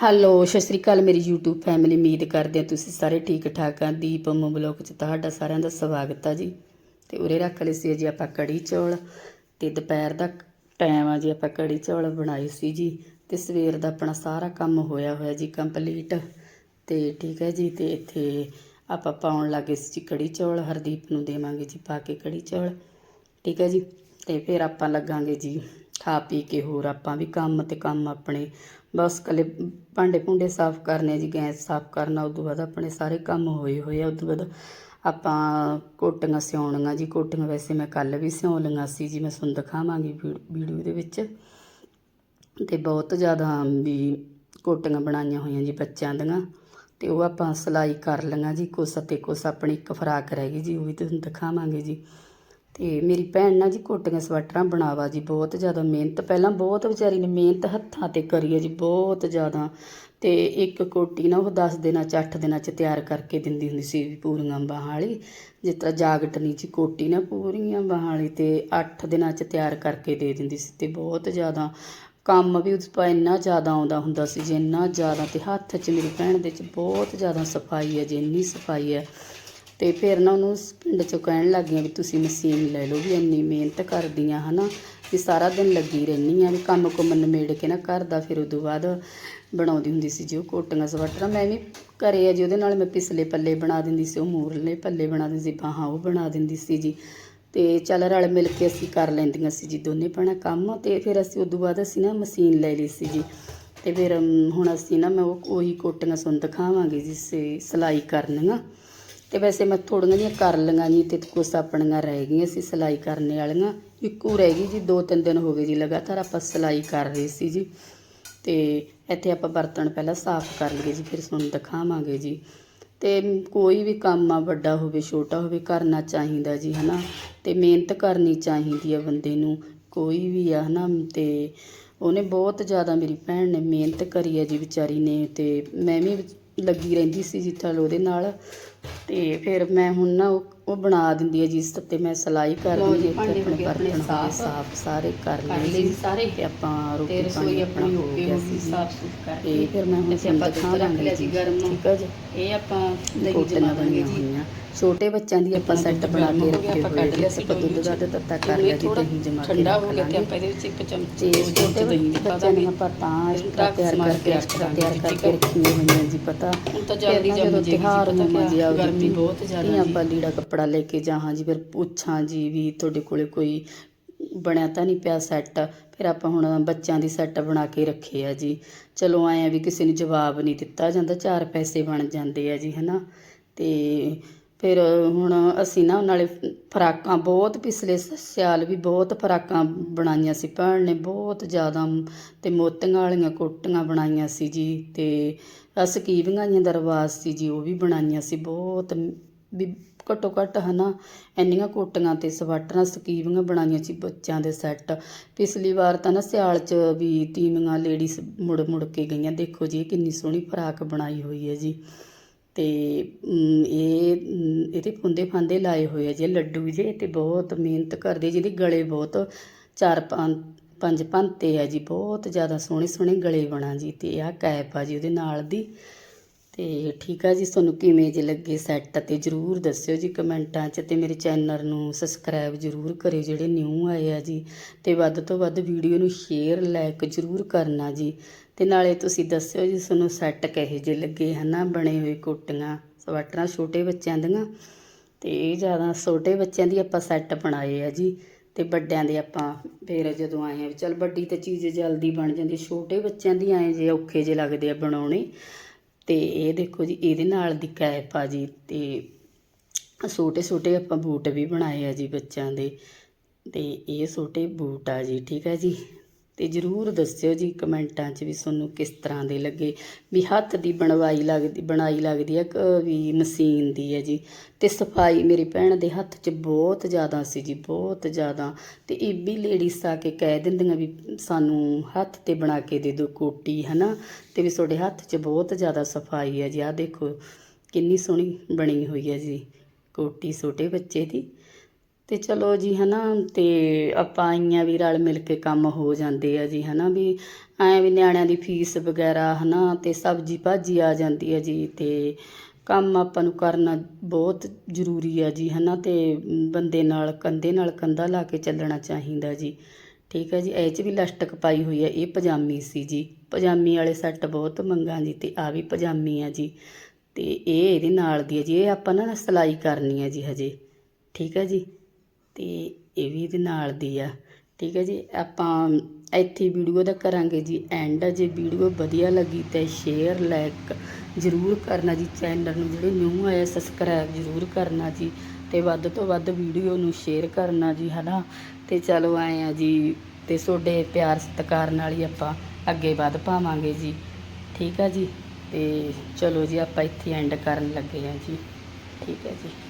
Hello ਸਤਿ ਸ਼੍ਰੀ ਅਕਾਲ ਮੇਰੀ YouTube family ਉਮੀਦ ਕਰਦੇ ਹਾਂ ਤੁਸੀਂ ਸਾਰੇ ਠੀਕ ਠਾਕ ਆ। ਦੀਪ ਅਮੂ ਬਲੌਗ 'ਚ ਤੁਹਾਡਾ ਸਾਰਿਆਂ ਦਾ ਸਵਾਗਤ ਆ ਜੀ। ਤੇ ਉਰੇ ਰੱਖ ਲਏ ਸੀ ਜੀ ਆਪਾਂ ਕੜੀ ਚੌਲ ਤੇ ਦੁਪਹਿਰ ਦਾ ਟਾਈਮ ਆ ਜੀ, ਆਪਾਂ ਕੜੀ ਚੌਲ ਬਣਾਏ ਸੀ ਜੀ। ਤੇ ਸਵੇਰ ਦਾ ਆਪਣਾ ਸਾਰਾ ਕੰਮ ਹੋਇਆ ਹੋਇਆ ਜੀ ਕੰਪਲੀਟ ਤੇ ਠੀਕ ਹੈ ਜੀ, ਤੇ ਇੱਥੇ ਆਪਾਂ ਪਾਉਣ ਲੱਗੇ ਸੀ ਜੀ ਕੜੀ ਚੌਲ, ਹਰਦੀਪ ਨੂੰ ਦੇਵਾਂਗੇ ਜੀ ਪਾ ਕੇ ਕੜੀ ਚੌਲ। ਠੀਕ ਹੈ ਜੀ, ਤੇ ਫਿਰ ਆਪਾਂ ਲੱਗਾਂਗੇ ਜੀ ਖਾ ਪੀ ਕੇ ਹੋਰ ਆਪਾਂ ਵੀ ਕੰਮ ਤੇ ਕੰਮ ਆਪਣੇ। ਬਸ ਕੱਲੇ ਭਾਂਡੇ ਭੁੰਡੇ ਸਾਫ਼ ਕਰਨੇ, ਜੀ ਗੈਸ ਸਾਫ਼ ਕਰਨਾ, ਉਦੋਂ ਬਾਅਦ ਆਪਣੇ ਸਾਰੇ ਕੰਮ ਹੋਏ ਹੋਏ ਆ। ਉਦੋਂ ਬਾਅਦ ਆਪਾਂ ਕੋਟੀਆਂ ਸਿਉਣੀਆਂ ਜੀ। ਕੋਟੀਆਂ ਵੈਸੇ ਮੈਂ ਕੱਲ ਵੀ ਸਿਉਂ ਲਈਆਂ ਸੀ ਜੀ, ਮੈਂ ਤੁਹਾਨੂੰ ਦਿਖਾਵਾਂਗੀ ਵੀ- ਵੀਡੀਓ ਦੇ ਵਿੱਚ। ਤੇ ਬਹੁਤ ਜ਼ਿਆਦਾ ਵੀ ਕੋਟੀਆਂ ਬਣਾਈਆਂ ਹੋਈਆਂ ਜੀ ਬੱਚਿਆਂ ਦੀਆਂ। ਤੇ ਉਹ ਆਪਾਂ ਸਿਲਾਈ ਕਰ ਲਈਆਂ ਜੀ। ਕੁਛ ਤੇ ਕੁਛ ਆਪਣੀ ਇੱਕ ਫਰਾਕ ਰਹਿ ਗਈ ਜੀ, ਉਹ ਵੀ ਤੁਹਾਨੂੰ ਦਿਖਾਵਾਂਗੇ ਜੀ। ਤੇ ਮੇਰੀ ਭੈਣ ਨਾ ਜੀ ਕੋਟੀਆਂ ਸਵੈਟਰਾਂ ਬਣਾਵਾ ਜੀ ਬਹੁਤ ਜ਼ਿਆਦਾ ਮਿਹਨਤ, ਪਹਿਲਾਂ ਬਹੁਤ ਵਿਚਾਰੀ ਨੇ ਮਿਹਨਤ ਹੱਥਾਂ ਤੇ ਕਰੀ ਹੈ ਜੀ ਬਹੁਤ ਜ਼ਿਆਦਾ। ਤੇ ਇੱਕ ਕੋਟੀ ਨਾ ਉਹ 10 ਦਿਨਾਂ ਚ 8 ਦਿਨਾਂ ਚ ਤਿਆਰ ਕਰਕੇ ਦਿੰਦੀ ਹੁੰਦੀ ਸੀ ਪੂਰੀਆਂ ਬਾਹਾਂ ਵਾਲੀ ਜਿਸ ਤਰ੍ਹਾਂ ਜਾਗਟ ਨਹੀਂ ਜੀ ਕੋਟੀ ਨਾ ਪੂਰੀਆਂ ਬਾਹਾਂ ਵਾਲੀ ਤੇ 8 ਦਿਨਾਂ ਚ ਤਿਆਰ ਕਰਕੇ ਦੇ ਦਿੰਦੀ ਸੀ ਤੇ ਬਹੁਤ ਜ਼ਿਆਦਾ। ਕੰਮ ਵੀ ਉਸ ਪਾ ਇੰਨਾ ਜ਼ਿਆਦਾ ਆਉਂਦਾ ਹੁੰਦਾ ਸੀ ਜੀ ਇੰਨਾ ਜ਼ਿਆਦਾ ਤੇ ਹੱਥ 'ਚ ਮੇਰੀ ਭੈਣ ਦੇ 'ਚ ਬਹੁਤ ਜ਼ਿਆਦਾ ਸਫ਼ਾਈ ਹੈ ਜੀ ਇੰਨੀ ਸਫ਼ਾਈ ਹੈ ਤੇ ਫਿਰ ਨਾ ਉਹਨੂੰ ਪਿੰਡ 'ਚੋਂ ਕਹਿਣ ਲੱਗ ਗਈਆਂ ਵੀ ਤੁਸੀਂ ਮਸ਼ੀਨ ਲੈ ਲਓ ਵੀ ਇੰਨੀ ਮਿਹਨਤ ਕਰਦੀ ਕਰਦੀਆਂ, ਹਨਾ? ਵੀ ਸਾਰਾ ਦਿਨ ਲੱਗੀ ਰਹਿੰਦੀ ਆ, ਵੀ ਕੰਮ ਕੁੰਮ ਨਿਮੇੜ ਕੇ ਨਾ ਘਰ ਦਾ ਫਿਰ ਉਦੋਂ ਬਾਅਦ ਬਣਾਉਂਦੀ ਹੁੰਦੀ ਸੀ ਜੀ ਉਹ ਕੋਟੀਆਂ ਸਵੈਟਰਾਂ। ਮੈਂ ਵੀ ਘਰੇ ਆ ਜੀ, ਉਹਦੇ ਨਾਲ ਮੈਂ ਪਿਛਲੇ ਪੱਲੇ ਬਣਾ ਦਿੰਦੀ ਸੀ, ਉਹ ਮੂਰਲੇ ਪੱਲੇ ਬਣਾ ਦਿੰਦੀ ਸੀ, ਬਾਹਾਂ ਉਹ ਬਣਾ ਦਿੰਦੀ ਸੀ ਜੀ। ਤੇ ਚੱਲ ਰਲ ਮਿਲ ਕੇ ਅਸੀਂ ਕਰ ਲੈਂਦੀਆਂ ਸੀ ਜੀ ਦੋਨੇ ਭੈਣਾਂ ਕੰਮ, ਤੇ ਫਿਰ ਅਸੀਂ ਉਦੋਂ ਬਾਅਦ ਅਸੀਂ ਨਾ ਮਸ਼ੀਨ ਲੈ ਲਈ ਸੀ ਜੀ। ਤੇ ਫਿਰ ਹੁਣ ਅਸੀਂ ਨਾ ਮੈਂ ਉਹ ਉਹੀ ਕੋਟੀਆਂ ਸੁਣ ਦਿਖਾਵਾਂਗੇ ਜੀ, ਸੇ ਸਿਲਾਈ ਕਰਨੀਆਂ। ਤੇ ਵੈਸੇ ਮੈਂ ਥੋੜੀਆਂ ਜਿਹੀਆਂ ਕਰ ਲਈਆਂ ਜੀ, ਤੇ ਕੁਛ ਆਪਣੀਆਂ ਰਹਿ ਗਈਆਂ ਸੀ ਸਿਲਾਈ ਕਰਨ ਵਾਲੀਆਂ। ਇੱਕੋ ਰਹਿ ਗਈ ਜੀ, ਦੋ ਤਿੰਨ ਦਿਨ ਹੋ ਗਏ ਜੀ ਲਗਾਤਾਰ ਆਪਾਂ ਸਿਲਾਈ ਕਰ ਰਹੇ ਸੀ ਜੀ। ਤੇ ਇੱਥੇ ਆਪਾਂ ਬਰਤਨ ਪਹਿਲਾਂ ਸਾਫ਼ ਕਰ ਲਈਏ ਜੀ, ਫਿਰ ਤੁਹਾਨੂੰ ਦਿਖਾਵਾਂਗੇ ਜੀ। ਤੇ ਕੋਈ ਵੀ ਕੰਮ ਆ, ਵੱਡਾ ਹੋਵੇ, ਛੋਟਾ ਹੋਵੇ, ਕਰਨਾ ਚਾਹੀਦਾ ਜੀ, ਹਨਾ। ਤੇ ਮਿਹਨਤ ਕਰਨੀ ਚਾਹੀਦੀ ਆ ਬੰਦੇ ਨੂੰ, ਕੋਈ ਵੀ ਆ, ਹਨਾ। ਤੇ ਉਹਨੇ ਬਹੁਤ ਜ਼ਿਆਦਾ ਮੇਰੀ ਭੈਣ ਨੇ ਮਿਹਨਤ ਕਰੀ ਹੈ ਜੀ ਵਿਚਾਰੀ ਨੇ, ਤੇ ਮੈਂ ਵੀ ਲੱਗੀ ਰਹਿੰਦੀ ਸੀ ਜੀ ਚਲ ਉਹਦੇ ਨਾਲ। ਤੇ ਫਿਰ ਮੈਂ ਹੁਣ ਨਾ ਉਹ ਉਹ ਬਣਾ ਦਿੰਦੀ ਹੈ ਜੀ ਇਸ ਤੇ ਮੈਂ ਸਿਲਾਈ ਕਰ ਲਓ ਜੀ, ਦਿੰਦੀ ਭਾਂਡੇ ਹੋ ਗਏ ਆਪਣੇ ਬਰਤਨ ਸਾਫ਼। ਸਾਫ਼ ਸਾਰੇ ਕਰ ਕਰ ਲਏ ਲਏ ਜੀ ਜੀ ਸਾਰੇ। ਤੇ ਆਪਾਂ ਤੇ ਰੋਟੀ ਰਸੋਈ ਪਾਣੀ ਆਪਣੀ ਹੋ ਗਈ ਸਾਫ਼ ਸੁਥ ਤੇ ਕਰਕੇ ਫਿਰ ਮੈਂ ਹੁਣ ਇੱਥੇ ਆਪਾਂ ਦੁੱਧ ਰੱਖ ਲਿਆ ਸੀ ਗਰਮ। ਠੀਕ ਹੈ ਜੀ? ਇਹ ਆਪਾਂ ਦਹੀਂ ਕੋਟੀਆਂ ਜਮਾਵਾਂਗੇ ਬਣੀਆਂ ਜੀ। ਹੋਈਆਂ। ਛੋਟੇ ਬੱਚਿਆਂ ਦੀ ਆਪਾਂ ਸੈੱਟ ਬਣਾ ਗਰਮ ਕੇ ਹੋ ਗਿਆ, ਰੱਖੇ ਆਪਾਂ ਹੋਏ ਕੱਢ ਲਿਆ ਸੀ ਆਪਾਂ ਦੁੱਧ ਦਾ ਤੱਤਾ ਕਰ ਲਿਆ ਜੀ ਥੋੜਾ ਦਹੀਂ ਜਮਾ ਕੇ ਠੰਡਾ ਰੱਖ ਹੋ ਗਿਆ ਤੇ ਲਾਂਗੇ। ਆਪਾਂ ਇਹਦੇ ਵਿੱਚ ਇੱਕ ਚਮਚੇ ਤੇ ਛੋਟੇ ਦਹੀਂ ਦੀ ਪਾ ਬੱਚਿਆਂ ਦਾਂਗੇ। ਨੂੰ ਆਪਾਂ ਤਾਂ ਐਕਸਟਰਾ ਢੱਕ ਤਿਆਰ ਕਰਕੇ ਤਿਆਰ ਦਾਂਗੇ, ਕਰਕੇ। ਰੱਖੀਆਂ ਹੋਈਆਂ ਜੀ ਪਤਾ? ਹੁਣ ਤਾਂ ਜਲਦੀ ਜੰਮ ਪਤਾ ਜੀ ਕਿਆ ਆਓ ਗਰਮੀ ਬਹੁਤ ਜ਼ਿਆਦਾ ਜੀ। ਆਪਾਂ ਲੀੜਾ ਕੱਪੜਾ ਲੈ ਕੇ ਜਾਹਾਂ ਜੀ ਫਿਰ ਪੁੱਛਾਂ ਜੀ ਵੀ ਤੁਹਾਡੇ ਕੋਲੇ ਕੋਈ ਬਣਿਆ ਤਾਂ ਨਹੀਂ ਪਿਆ ਸੈੱਟ ਫਿਰ ਆਪਾਂ ਹੁਣ ਬੱਚਿਆਂ ਦੀ ਸੈੱਟ ਬਣਾ ਕੇ ਰੱਖੇ ਆ ਜੀ। ਚਲੋ ਆਏ ਆ ਵੀ ਕਿਸੇ ਨੂੰ ਜਵਾਬ ਨਹੀਂ ਦਿੱਤਾ ਜਾਂਦਾ ਚਾਰ ਪੈਸੇ ਬਣ ਜਾਂਦੇ ਆ ਜੀ ਹਨਾ? ਤੇ ਫਿਰ ਹੁਣ ਅਸੀਂ ਨਾ ਨਾਲੇ ਫਰਾਕਾਂ ਬਹੁਤ ਪਿਛਲੇ ਸ- ਸਿਆਲ ਵੀ ਬਹੁਤ ਫਰਾਕਾਂ ਬਣਾਈਆਂ ਸੀ। ਭੈਣ ਨੇ ਬਹੁਤ ਜ਼ਿਆਦਾ ਤੇ ਮੋਤੀਆਂ ਵਾਲੀਆਂ ਕੋਟੀਆਂ ਬਣਾਈਆਂ ਸੀ ਜੀ ਤੇ ਸਕੀਵੀਆਂ ਜੀਆਂ ਦਾ ਰਿਵਾਜ਼ ਸੀ ਜੀ, ਉਹ ਵੀ ਬਣਾਈਆਂ ਸੀ ਬਹੁਤ ਵੀ ਘੱਟੋ ਘੱਟ ਹਨਾ ਇੰਨੀਆਂ ਕੋਟੀਆਂ ਤੇ ਸਵਾਟਰਾਂ ਸਕੀਵੀਆਂ ਬਣਾਈਆਂ ਸੀ ਬੱਚਿਆਂ ਦੇ ਸੈੱਟ। ਪਿਛਲੀ ਵਾਰ ਤਾਂ ਨਾ ਸਿਆਲ 'ਚ ਵੀ ਤੀਵੀਆਂ ਲੇਡੀਜ਼ ਮੁੜ ਮੁੜ ਕੇ ਗਈਆਂ। ਦੇਖੋ ਜੀ ਇਹ ਕਿੰਨੀ ਸੋਹਣੀ ਫਰਾਕ ਬਣਾਈ ਹੋਈ ਹੈ ਜੀ। ਤੇ ਇਹ ਇਹਦੇ ਫੁੰਦੇ ਫਾਂਦੇ ਲਾਏ ਹੋਏ ਆ ਜੇ ਲੱਡੂ ਜੇ ਅਤੇ ਬਹੁਤ ਮਿਹਨਤ ਕਰਦੇ, ਜਿਹਦੇ ਗਲੇ ਬਹੁਤ ਚਾਰ ਪੰਜ ਪੰਜ ਭੰਤੇ ਆ ਜੀ, ਬਹੁਤ ਜ਼ਿਆਦਾ ਸੋਹਣੇ ਸੋਹਣੇ ਗਲੇ ਬਣਾ ਜੀ ਅਤੇ ਆਹ ਕੈਪ ਆ ਜੀ ਉਹਦੇ ਨਾਲ ਦੀ। ਤੇ ਠੀਕ ਆ ਜੀ, ਤੁਹਾਨੂੰ ਕਿਵੇਂ ਜੇ ਲੱਗੇ ਸੈੱਟ ਤੇ ਜਰੂਰ ਦੱਸਿਓ ਜੀ ਕਮੈਂਟਾਂ 'ਚ ਤੇ ਮੇਰੇ ਚੈਨਲ ਨੂੰ ਸਬਸਕ੍ਰਾਈਬ ਜਰੂਰ ਕਰਿਓ ਜਿਹੜੇ ਨਿਊ ਆਏ ਆ ਜੀ ਤੇ ਵੱਧ ਤੋਂ ਵੱਧ ਵੀਡੀਓ ਨੂੰ ਸ਼ੇਅਰ ਲਾਈਕ ਜਰੂਰ ਕਰਨਾ ਜੀ ਤੇ ਨਾਲੇ ਤੁਸੀਂ ਦੱਸਿਓ ਜੀ ਤੁਹਾਨੂੰ ਸੈੱਟ ਕਿਹੋ ਜਿਹੇ ਲੱਗੇ ਹਨਾ, ਬਣੇ ਹੋਏ ਕੋਟੀਆਂ, ਸਵੈਟਰਾਂ ਛੋਟੇ ਬੱਚਿਆਂ ਦੀਆਂ ਤੇ ਇਹ ਜ਼ਿਆਦਾ ਛੋਟੇ ਬੱਚਿਆਂ ਦੀ ਆਪਾਂ ਸੈੱਟ ਬਣਾਏ ਆ ਜੀ ਤੇ ਵੱਡਿਆਂ ਦੇ ਆਪਾਂ ਫਿਰ ਜਦੋਂ ਆਏ ਆ ਵੀ ਚਲ ਵੱਡੀ ਤਾਂ ਚੀਜ਼ ਜਲਦੀ ਬਣ ਜਾਂਦੀ, ਛੋਟੇ ਬੱਚਿਆਂ ਦੀ ਆਏ ਜੇ ਔਖੇ ਜੇ ਲੱਗਦੇ ਆ ਬਣਾਉਣੇ ਅਤੇ ਇਹ ਦੇਖੋ ਜੀ, ਇਹਦੇ ਨਾਲ ਦੀ ਕੈਪ ਆ ਜੀ ਅਤੇ ਛੋਟੇ ਛੋਟੇ ਆਪਾਂ ਬੂਟ ਵੀ ਬਣਾਏ ਆ ਜੀ ਬੱਚਿਆਂ ਦੇ ਅਤੇ ਇਹ ਛੋਟੇ ਬੂਟ ਆ ਜੀ, ਠੀਕ ਹੈ ਜੀ? ਤੇ ਜਰੂਰ ਦੱਸਿਓ ਜੀ ਕਮੈਂਟਾਂ 'ਚ ਵੀ ਤੁਹਾਨੂੰ ਕਿਸ ਤਰ੍ਹਾਂ ਦੇ ਲੱਗੇ। ਵੀ ਹੱਥ ਦੀ ਬਣਵਾਈ ਲੱਗਦੀ, ਬਣਾਈ ਲੱਗਦੀ ਹੈ ਕਿ ਵੀ ਮਸ਼ੀਨ ਦੀ ਹੈ ਜੀ। ਤੇ ਸਫ਼ਾਈ ਮੇਰੀ ਭੈਣ ਦੇ ਹੱਥ 'ਚ ਬਹੁਤ ਜ਼ਿਆਦਾ ਸੀ ਜੀ, ਬਹੁਤ ਜ਼ਿਆਦਾ। ਤੇ ਇਹ ਵੀ ਲੇਡੀਜ਼ ਆ ਕੇ ਕਹਿ ਦਿੰਦੀਆਂ ਵੀ ਸਾਨੂੰ ਹੱਥ ਤੇ ਬਣਾ ਕੇ ਦੇ ਦਿਓ ਕੋਟੀ, ਹਨਾ। ਤੇ ਵੀ ਤੁਹਾਡੇ ਹੱਥ 'ਚ ਬਹੁਤ ਜ਼ਿਆਦਾ ਸਫ਼ਾਈ ਹੈ ਜੀ। ਆਹ ਦੇਖੋ, ਕਿੰਨੀ ਸੋਹਣੀ ਬਣੀ ਹੋਈ ਹੈ ਜੀ ਕੋਟੀ ਛੋਟੇ ਬੱਚੇ ਦੀ। ਤੇ ਚਲੋ ਜੀ ਹਨਾ, ਤੇ ਆਪਾਂ ਆਈਆਂ ਵੀ ਰਲ ਮਿਲ ਕੇ ਕੰਮ ਹੋ ਜਾਂਦੇ ਆ ਜੀ ਹਨਾ ਵੀ ਐ ਵੀ ਨਿਆਣਿਆਂ ਦੀ ਫੀਸ ਵਗੈਰਾ ਹਨਾ ਤੇ ਸਬਜੀ ਭਾਜੀ ਆ ਜਾਂਦੀ ਹੈ ਜੀ ਤੇ ਕੰਮ ਆਪਾਂ ਨੂੰ ਕਰਨਾ ਬਹੁਤ ਜ਼ਰੂਰੀ ਆ ਜੀ ਹਨਾ ਤੇ ਬੰਦੇ ਨਾਲ ਕੰਧੇ ਨਾਲ ਕੰਧਾ ਲਾ ਕੇ ਚੱਲਣਾ ਚਾਹੀਦਾ ਜੀ। ਠੀਕ ਹੈ ਜੀ, ਇਹ 'ਚ ਵੀ ਲਸਟਕ ਪਾਈ ਹੋਈ ਹੈ ਇਹ ਪਜਾਮੀ ਸੀ ਜੀ। ਪਜਾਮੀ ਵਾਲੇ ਸੈੱਟ ਬਹੁਤ ਮੰਗਾਂ ਜੀ ਤੇ ਆ ਵੀ ਪਜਾਮੀ ਆ ਜੀ। ਤੇ ਇਹ ਇਹਦੇ ਨਾਲ ਦੀ ਹੈ ਜੀ, ਇਹ ਆਪਾਂ ਨਾ ਸਿਲਾਈ ਕਰਨੀ ਹੈ ਜੀ ਹਜੇ। ਠੀਕ ਹੈ ਜੀ। ਤੇ ਇਹ ਵੀ ਇਹਦੇ ਨਾਲ ਦੀ ਆ। ਠੀਕ ਹੈ ਜੀ, ਆਪਾਂ ਇੱਥੇ ਵੀਡੀਓ ਦਾ ਕਰਾਂਗੇ ਜੀ। ਐਂਡ ਜੇ ਵੀਡੀਓ ਵਧੀਆ ਲੱਗੀ ਤਾਂ ਸ਼ੇਅਰ ਲਾਈਕ ਜ਼ਰੂਰ ਕਰਨਾ ਜੀ। ਚੈਨਲ ਨੂੰ ਜਿਹੜੇ ਨਿਊ ਆਏ ਸਬਸਕ੍ਰਾਈਬ ਜ਼ਰੂਰ ਕਰਨਾ ਜੀ। ਤੇ ਵੱਧ ਤੋਂ ਵੱਧ ਵੀਡੀਓ ਨੂੰ ਸ਼ੇਅਰ ਕਰਨਾ ਜੀ, ਹਨਾ? ਤੇ ਚਲੋ ਆਏ ਆ ਜੀ। ਤੇ ਤੁਹਾਡੇ ਪਿਆਰ ਸਤਿਕਾਰ ਨਾਲ ਹੀ ਆਪਾਂ ਅੱਗੇ ਵੱਧ ਪਾਵਾਂਗੇ ਜੀ। ਠੀਕ ਆ ਜੀ? ਤੇ ਚਲੋ ਜੀ, ਆਪਾਂ ਇੱਥੇ ਐਂਡ ਕਰਨ ਲੱਗੇ ਆ ਜੀ। ਠੀਕ ਹੈ ਜੀ।